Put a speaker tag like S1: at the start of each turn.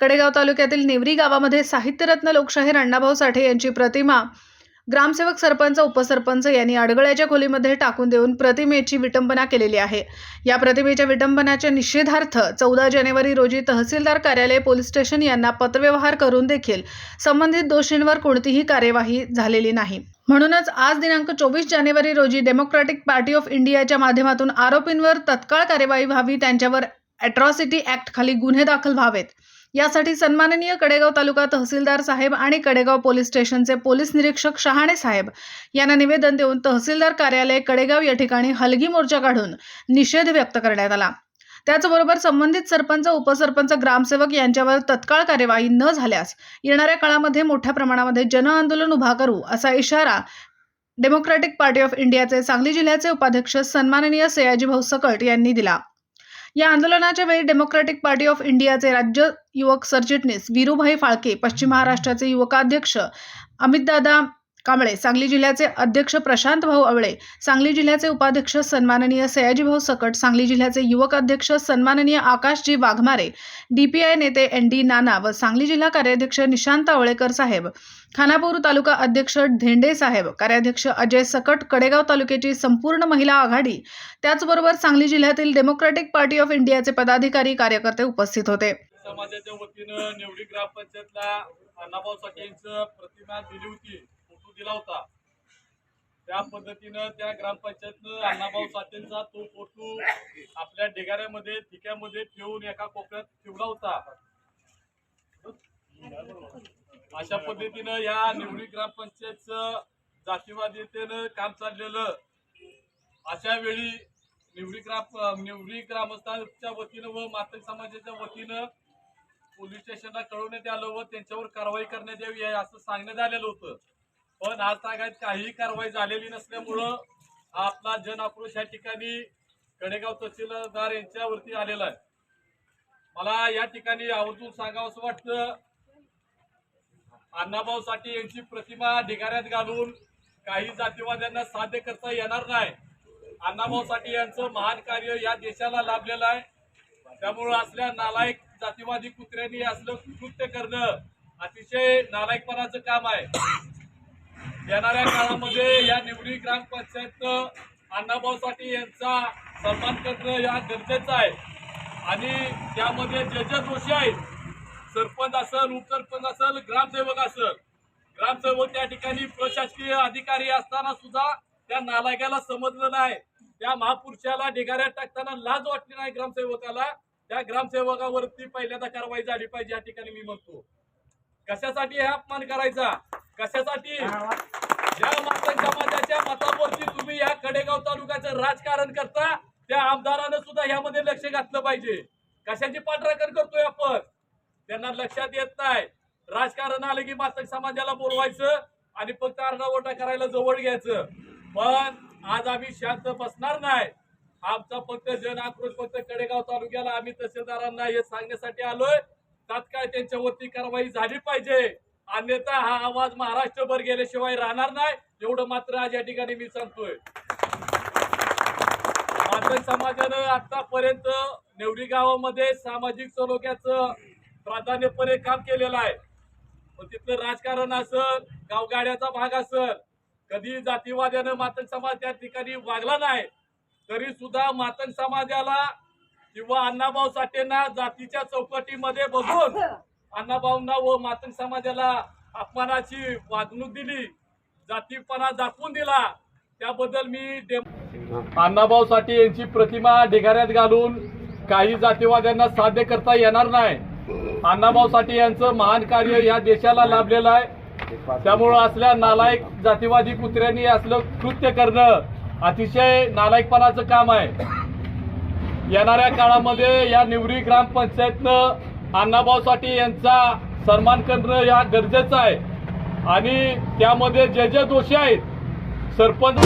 S1: कडेगाव तालुक्यातील नेवरी गावामध्ये साहित्यरत्न लोकशाहीर अण्णाभाऊ साठे यांची प्रतिमा ग्रामसेवक सरपंच उपसरपंच यांनी अडगळ्याच्या खोलीमध्ये टाकून देऊन प्रतिमेची विटंबना केलेली आहे. या प्रतिमेच्या विटंबनाच्या निषेधार्थ चौदा जानेवारी रोजी तहसीलदार कार्यालय पोलीस स्टेशन यांना पत्रव्यवहार करून देखील संबंधित दोषींवर कोणतीही कार्यवाही झालेली नाही. म्हणूनच आज दिनांक चोवीस जानेवारी रोजी डेमोक्रॅटिक पार्टी ऑफ इंडियाच्या माध्यमातून आरोपींवर तत्काळ कार्यवाही व्हावी त्यांच्यावर अॅट्रॉसिटी ॲक्ट खाली गुन्हे दाखल व्हावेत. यासाठी सन्माननीय कडेगाव तालुका तहसीलदार साहेब आणि कडेगाव पोलीस स्टेशनचे पोलीस निरीक्षक शहाणे साहेब यांना निवेदन देऊन तहसीलदार कार्यालय कडेगाव या ठिकाणी हलगी मोर्चा काढून निषेध व्यक्त करण्यात आला. त्याचबरोबर संबंधित सरपंच उपसरपंच ग्रामसेवक यांच्यावर तत्काळ कार्यवाही न झाल्यास येणाऱ्या काळामध्ये मोठ्या प्रमाणामध्ये जनआंदोलन उभा करू असा इशारा डेमोक्रॅटिक पार्टी ऑफ इंडियाचे सांगली जिल्ह्याचे उपाध्यक्ष सन्माननीय सयाजीभाऊ सकट यांनी दिला. या आंदोलनाच्या वेळी डेमोक्रॅटिक पार्टी ऑफ इंडियाचे राज्य युवक सरचिटणीस वीरूभाई फाळके पश्चिम महाराष्ट्राचे युवकाध्यक्ष अमितदादा कांबळे सांगली जिल्ह्याचे अध्यक्ष प्रशांत भाऊ आवळे सांगली जिल्ह्याचे उपाध्यक्ष सन्माननीय सयाजीभाऊ सकट सांगली जिल्ह्याचे युवक अध्यक्ष सन्माननीय आकाशजी वाघमारे डीपीआय नेते एन डी नाना व सांगली जिल्हा कार्याध्यक्ष निशांत आवळेकर साहेब खानापूर तालुका अध्यक्ष धेंडे साहेब कार्याध्यक्ष अजय सकट कडेगाव तालुक्याची संपूर्ण महिला आघाडी. त्याचबरोबर सांगली जिल्ह्यातील डेमोक्रॅटिक पार्टी ऑफ इंडियाचे पदाधिकारी कार्यकर्ते उपस्थित होते.
S2: समाजाच्या वतीनं निवडी ग्रामपंचायतला अण्णाभाऊ साठे यांचं प्रतिमा दिली होती. दिला होता. त्या पद्धतीनं त्या ग्रामपंचायतनं अण्णाभाऊ साठेंचा तो फोटो आपल्या ढिगाऱ्यामध्ये ठिक्यामध्ये ठेवून एका कोपऱ्यात ठेवला होता. अशा पद्धतीनं या निवडी ग्रामपंचायतचं जातीवादीतेनं काम चाललेलं. अशा वेळी निवडी ग्राम निवडी ग्रामस्थांच्या वतीनं व मातक समाजाच्या वतीनं पोलीस स्टेशनला कळवण्यात आलं व त्यांच्यावर कारवाई करण्यात यावी आहे असं सांगण्यात आलेलं होतं. पण आज तागायत काहीही कारवाई झालेली नसल्यामुळं हा आपला जन आक्रोश या ठिकाणी कडेगाव तहसीलदार यांच्यावरती आलेला आहे. मला या ठिकाणी आवर्जून सांगावं असं वाटतं अण्णाभाऊ साठे यांची प्रतिमा ढिगाऱ्यात घालून काही जातीवाद्यांना साध्य करता येणार नाही. अण्णाभाऊ साठे यांचं महान कार्य या देशाला लाभलेलं आहे. त्यामुळं असल्या नालायक जातीवादी कुत्र्यांनी असलं कृत्य करणं अतिशय नालायकपणाचं काम आहे. येणाऱ्या काळामध्ये या निवडी ग्रामपंचायत अण्णाभाऊ साठे यांचा सन्मान करणं या गरजेचं आहे. आणि त्यामध्ये जे जे दोषी आहेत सरपंच असेल उपसरपंच असेल ग्रामसेवक असेल ग्रामसेवक त्या ठिकाणी प्रशासकीय अधिकारी असताना सुद्धा त्या नालायकाला समजलं नाही. त्या महापुरुषाला ढिगाऱ्यात टाकताना लाज वाटली नाही ग्रामसेवकाला. त्या ग्रामसेवकावरती पहिल्यांदा कारवाई झाली पाहिजे या ठिकाणी मी म्हणतो. कशासाठी हा अपमान करायचा? कशासाठी? ज्या मातंग समाजाच्या मतावरती तुम्ही या कडेगाव तालुक्याचं राजकारण करता त्या आमदारानं सुद्धा ह्यामध्ये लक्ष घातलं पाहिजे. कशाची पाठराखण करतोय आपण? त्यांना लक्षात येत नाही. राजकारण आलं की मातक समाजाला बोलवायचं आणि फक्त आरडाओरडा करायला जवळ घ्यायचं. पण आज आम्ही शांत बसणार नाही. आमचा फक्त जन आक्रोश फक्त कडेगाव तालुक्याला आम्ही तहसीलदारांना हे सांगण्यासाठी आलोय. तात्काळ त्यांच्यावरती कारवाई झाली पाहिजे. अन्यथा हा आवाज महाराष्ट्रभर गेल्याशिवाय राहणार नाही. एवढं मात्र आज या ठिकाणी मी सांगतोय. मातन समाजानं आतापर्यंत नेवरी गावामध्ये सामाजिक सलोख्याचं प्राधान्यपणे काम केलेलं आहे. पण तिथलं राजकारण असल गावगाड्याचा भाग असल कधी जातीवाद्यानं मातंग समाज त्या ठिकाणी वागला नाही तरी सुद्धा मातंग समाजाला किंवा अण्णाभाऊ साठेंना जातीच्या चौकटीमध्ये बघून अण्णाभाऊंना व मातंग समाजाला अपमानाची वागणूक दिली जातीपणा दाखवून दिला. त्याबद्दल मी अण्णाभाऊ साठे यांची प्रतिमा ढिगाऱ्यात घालून काही जातीवाद्यांना साध्य करता येणार नाही. अण्णाभाऊ साठे यांचं महान कार्य या देशाला लाभलेलं आहे. त्यामुळं असल्या नालायक जातीवादी कुत्र्यांनी असलं कृत्य करणं अतिशय नालायकपणाचं काम आहे. येणाऱ्या काळामध्ये या निवडी ग्रामपंचायतनं अण्णाभाऊ साठे यांचा सन्मान करणं या गरजेचं आहे. आणि त्यामध्ये जे जे दोषी आहेत सरपंच